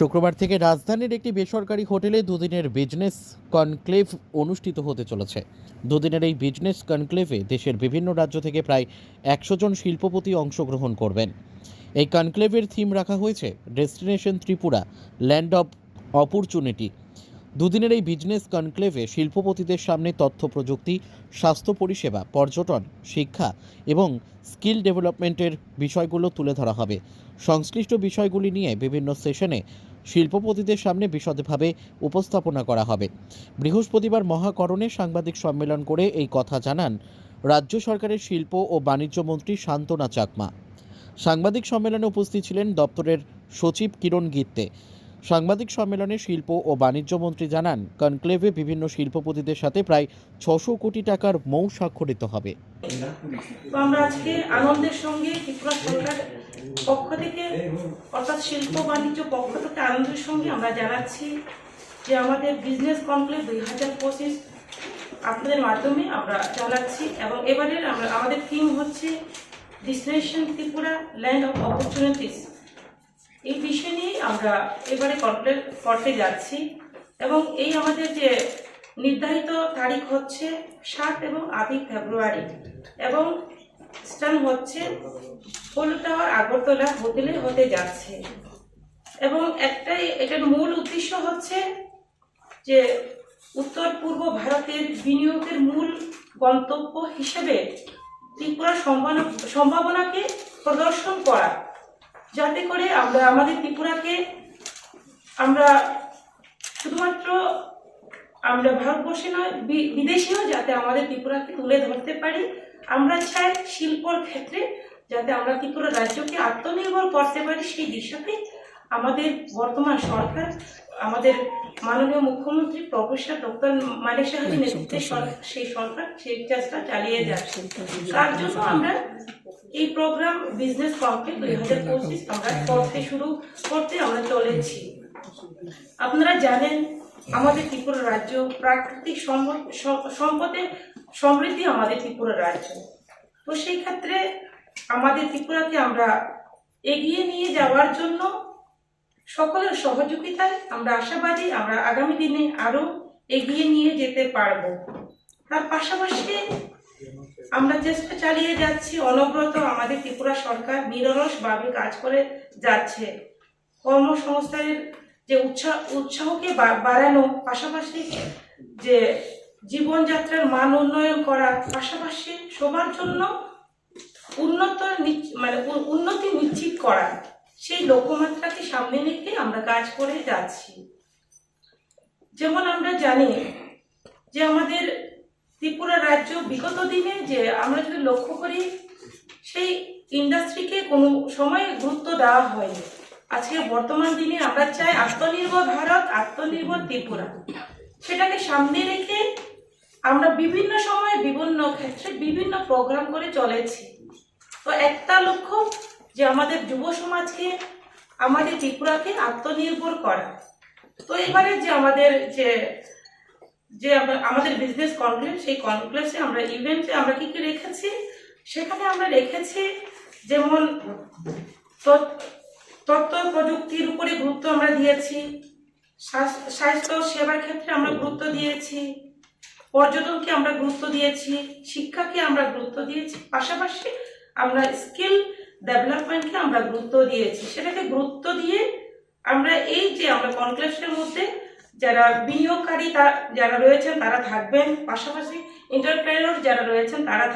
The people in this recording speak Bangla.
শুক্রবার থেকে রাজধানীর একটি বেসরকারি হোটেলে দুদিনের বিজনেস কনক্লেভ অনুষ্ঠিত হতে চলেছে। দুদিনের এই বিজনেস কনক্লেভে দেশের বিভিন্ন রাজ্য থেকে প্রায় একশো জন শিল্পপতি অংশগ্রহণ করবেন। এই কনক্লেভের থিম রাখা হয়েছে destination Tripura, land of opportunity. দুদিনের এই বিজনেস কনক্লেভে শিল্পপতিদের সামনে তথ্য প্রযুক্তি, স্বাস্থ্য পরিষেবা, পর্যটন, শিক্ষা এবং স্কিল ডেভেলপমেন্টের বিষয়গুলো তুলে ধরা হবে। সংশ্লিষ্ট বিষয়গুলি নিয়ে বিভিন্ন সেশনে শিল্পপতিদের সামনে বিশদভাবে উপস্থাপনা করা হবে। বৃহস্পতিবার মহাকরণে সাংবাদিক সম্মেলন করে এই কথা জানান রাজ্য সরকারের শিল্প ও বাণিজ্য মন্ত্রী শান্তনা চাকমা। সাংবাদিক সম্মেলনে উপস্থিত ছিলেন দপ্তরের সচিব কিরণ গিত্তে। সাংবাদিক সম্মেলনে শিল্প ও বাণিজ্য মন্ত্রী জানান, কনক্লেভে বিভিন্ন শিল্পপতিদের সাথে প্রায় ছশো কোটি টাকার মৌ স্বাক্ষরিত হবে। আমরা আজকে আনন্দের সঙ্গে ত্রিপুরা সরকার পক্ষ থেকে, অর্থাৎ শিল্প বাণিজ্য পক্ষ থেকে আনন্দের সঙ্গে আমরা জানাচ্ছি যে আমাদের বিজনেস দুই হাজার পঁচিশ আপনাদের মাধ্যমে আমরা জানাচ্ছি এবং এবারের আমরা, আমাদের থিম হচ্ছে destination Tripura land of opportunities এই বিষয় নিয়ে আমরা এবারে কমপ্লেট করতে যাচ্ছি। এবং এই আমাদের যে নির্ধারিত তারিখ হচ্ছে সাত এবং আটই ফেব্রুয়ারি। এবং স্থান হচ্ছে হলুদ টাওয়ার আগরতলা হোটেলে হতে যাচ্ছে। এবং একটাই, এটার মূল উদ্দেশ্য হচ্ছে যে উত্তর পূর্ব ভারতের বিনিয়োগের মূল গন্তব্য হিসেবে সম্ভাবনা, সম্ভাবনাকে প্রদর্শন করা। যাতে করে আমরা আমাদের ত্রিপুরাকে আমরা শুধুমাত্র আমরা ভারতবর্ষে নয় বিদেশেও যাতে আমাদের ত্রিপুরাকে তুলে ধরতে পারি। আমরা চাই শিল্পর ক্ষেত্রে যাতে আমরা ত্রিপুরা রাজ্যকে আত্মনির্ভর করতে পারি। সেই দিশাতে আমাদের বর্তমান সরকার আমাদের মাননীয় মুখ্যমন্ত্রী প্রফেসর ডক্টর মানিক সাহেবের নেতৃত্বে সেই সরকার সেই চেষ্টা চালিয়ে যাচ্ছে। তার জন্য আমরা এই প্রোগ্রাম বিজনেস কমপ্লিট দুই হাজার পঁচিশ আমরা করতে শুরু করতে আমরা চলেছি। আপনারা জানেন আমাদের ত্রিপুরা রাজ্য প্রাকৃতিক সম্পদ- স- সম্পদে সমৃদ্ধি আমাদের ত্রিপুরা রাজ্য। তো সেই ক্ষেত্রে আমাদের ত্রিপুরাকে আমরা এগিয়ে নিয়ে যাওয়ার জন্য সকলের সহযোগিতায় আমরা আশাবাদী আমরা আগামী দিনে আরও এগিয়ে নিয়ে যেতে পারব। তার পাশাপাশি আমরা চেষ্টা চালিয়ে যাচ্ছি, অনবরত আমাদের ত্রিপুরা সরকার নিরলসভাবে কাজ করে যাচ্ছে। কর্মসংস্থানের যে উৎসাহ উৎসাহকে বাড়ানো, পাশাপাশি যে জীবনযাত্রার মান উন্নয়ন করা, পাশাপাশি সবার জন্য উন্নত মানে উন্নতি নিশ্চিত করা, সেই লক্ষ্যমাত্রাকে সামনে রেখে আমরা কাজ করে যাচ্ছি। যেমন আমরা জানি যে আমাদের রাজ্য বিগত দিনে যে আমরা যদি লক্ষ্য করি, সেই ইন্ডাস্ট্রিকে কোনো সময় গুরুত্ব দেওয়া হয়নি। আজকে বর্তমান দিনে আমরা চাই আত্মনির্ভর ভারত, আত্মনির্ভর ত্রিপুরা। সেটাকে সামনে রেখে আমরা বিভিন্ন সময়ে বিভিন্ন ক্ষেত্রে বিভিন্ন প্রোগ্রাম করে চলেছি। তো একটা লক্ষ্য যে আমাদের যুব সমাজকে, আমাদের ত্রিপুরাকে আত্মনির্ভর করা। তো এবারে যে আমাদের যে যে আমরা- আমাদের বিজনেস কনক্লেভ সেই কনক্লেভে আমরা ইভেন্টে আমরা কি কি রেখেছি? সেখানে আমরা রেখেছি যেমন তথ্য- প্রযুক্তির উপরে গুরুত্ব আমরা দিয়েছি স্বাস্থ্য সেবার ক্ষেত্রে আমরা গুরুত্ব দিয়েছি, পর্যটনকে আমরা গুরুত্ব দিয়েছি, শিক্ষাকে আমরা গুরুত্ব দিয়েছি, পাশাপাশি আমরা স্কিল ডেভেলপমেন্টকে আমরা গুরুত্ব দিয়েছি। সেটাকে গুরুত্ব দিয়ে আমরা এই যে আমরা কনক্লেভসের মধ্যে যারা বিনিয়োগকারী তারা যারা রয়েছেন তারা থাকবেন। পাশাপাশি এন্টারপ্রেনার যারা রয়েছেন তারা